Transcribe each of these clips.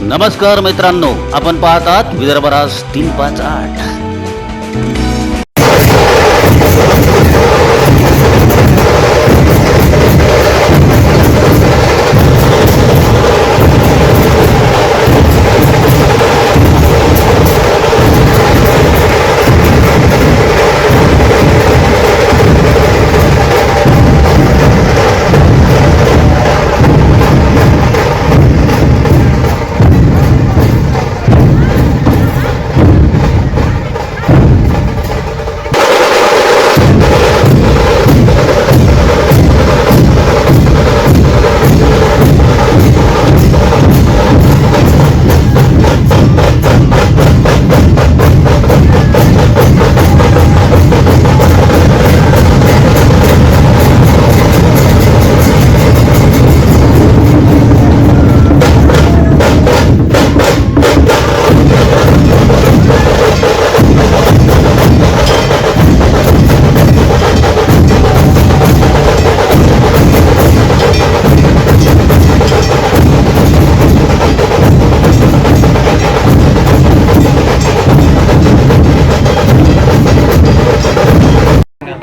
नमस्कार मित्रांनो आपण पाहतात विदर्भराज तीन पाच आठ.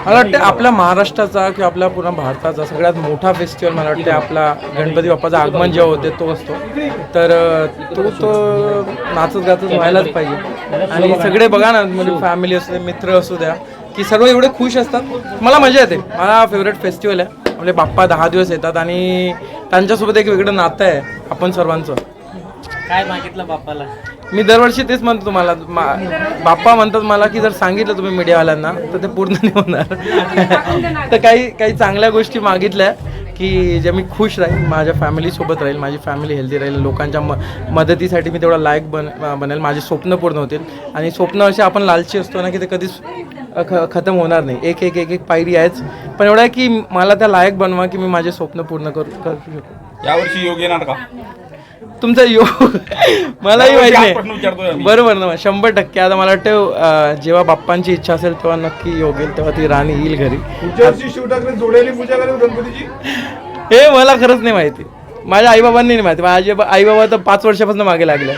मला वाटतं आपल्या महाराष्ट्राचा किंवा आपल्या पूर्ण भारताचा सगळ्यात मोठा फेस्टिवल मला वाटतं आपला गणपती बाप्पाचं आगमन जेव्हा होते तो असतो. तर तो तो नाचत गातच व्हायलाच पाहिजे. आणि सगळे बघा ना म्हणजे फॅमिली असू दे मित्र असू द्या की सर्व एवढे खुश असतात. मला मजा येते. मला फेवरेट फेस्टिवल आहे. आपले बाप्पा दहा दिवस येतात आणि त्यांच्यासोबत एक वेगळं नातं आहे आपण सर्वांचं. काय मागितलं बाप्पाला? मी दरवर्षी तेच म्हणतो तुम्हाला मा- बाप्पा म्हणतात मला की जर सांगितलं तुम्ही मीडियावाल्यांना तर ते पूर्ण नाही होणार. तर काही काही चांगल्या गोष्टी मागितल्या की जे मी खुश राहील माझ्या फॅमिलीसोबत राहील माझी फॅमिली हेल्दी राहील लोकांच्या म मदतीसाठी मी तेवढा लायक बन बनेल माझे स्वप्न पूर्ण होतील. आणि स्वप्न असे आपण लालची असतो ना की ते कधीच ख खतम होणार नाही. एक एक एक एक पायरी आहेच. पण एवढं आहे की मला त्या लायक बनवा की मी माझे स्वप्न पूर्ण करू करू शकू. यावर्षी योग येणार का? तुमचा योग मलाही माहिती नाही. बरोबर ना शंभर टक्के. आता मला वाटतं जेव्हा बाप्पांची इच्छा असेल तेव्हा नक्की योग येईल तेव्हा ती राणी येईल घरी. पुढच्या वर्षी शिव ठाकरे जोड्याने पूजा करेल गणपतीची? हे मला खरंच नाही माहिती. माझ्या आईबाबांनी नाही माहिती. माझे आईबाबा तर पाच वर्षापासून मागे लागले.